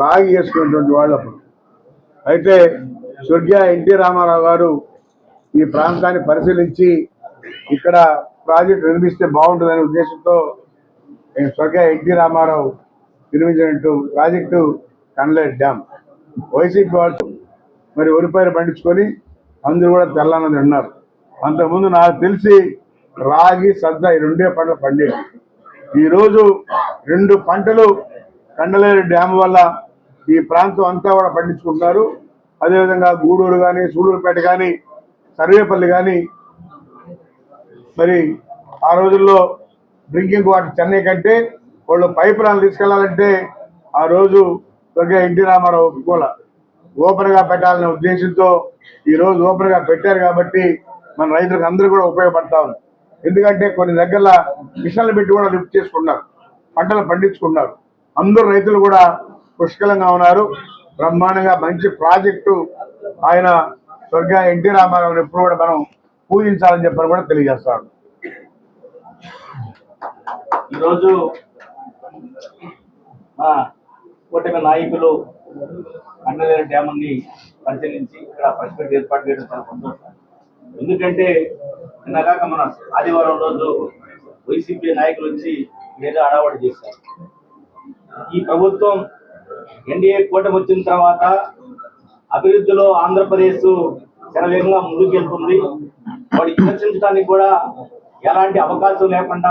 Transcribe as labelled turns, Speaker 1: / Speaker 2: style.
Speaker 1: రాగి వేసుకున్నటువంటి వాళ్ళు అప్పుడు. అయితే స్వర్గీయ ఎన్టీ రామారావు గారు ఈ ప్రాంతాన్ని పరిశీలించి ఇక్కడ ప్రాజెక్ట్ నిర్మిస్తే బాగుంటుందనే ఉద్దేశంతో స్వర్గీయ ఎన్టీ రామారావు నిర్మించినట్టు ప్రాజెక్టు కండ్లేరు డ్యామ్. వైసీపీ వాళ్ళు మరి వరిపైరు పండించుకొని అందరూ కూడా తెల్లన్నది అన్నారు అంతకుముందు నాకు తెలిసి రాగి సద్ద ఈ రెండే పంటలు పండేవి. ఈరోజు రెండు పంటలు కండలేరు డ్యామ్ వల్ల ఈ ప్రాంతం అంతా కూడా పండించుకుంటున్నారు. అదేవిధంగా గూడూరు కానీ సూడూరుపేట కానీ సర్వేపల్లి కానీ మరి ఆ రోజుల్లో డ్రింకింగ్ వాటర్ చెన్నై కంటే వాళ్ళు పైప్ లైన్ తీసుకెళ్ళాలంటే ఆ రోజు దొరికే ఎన్టీ రామారావు ఒప్పుకోల ఓపెన్గా పెట్టాలనే ఉద్దేశంతో ఈరోజు ఓపెన్గా పెట్టారు కాబట్టి మన రైతులకు అందరూ కూడా ఉపయోగపడతా ఉంది. ఎందుకంటే కొన్ని దగ్గర మిషన్లు పెట్టి కూడా లిఫ్ట్ చేసుకున్నారు. పంటలు పండించుకున్నారు. అందరూ రైతులు కూడా పుష్కలంగా ఉన్నారు. బ్రహ్మాండంగా మంచి ప్రాజెక్టు ఆయన స్వర్గ ఎన్టీ రామారావుని ఎప్పుడు కూడా మనం పూజించాలని చెప్పని కూడా తెలియజేస్తాడు.
Speaker 2: ఈరోజు మా కూటమి నాయకులు అన్నలేరు డ్యామ్ని పరిశీలించి ఇక్కడ పరిస్థితి ఏర్పాటు చేయడం చాలా సంతోషం ఎందుకంటే నిన్నగాక మన ఆదివారం రోజు వైసీపీ నాయకులు వచ్చి ఏదో అడావడి చేశారు. ఈ ప్రభుత్వం ఎన్డీఏ కూటమి వచ్చిన తర్వాత అభివృద్ధిలో ఆంధ్రప్రదేశ్ శరవేగంగా ముందుకెళ్తుంది. వాడు విమర్శించడానికి కూడా ఎలాంటి అవకాశం లేకుండా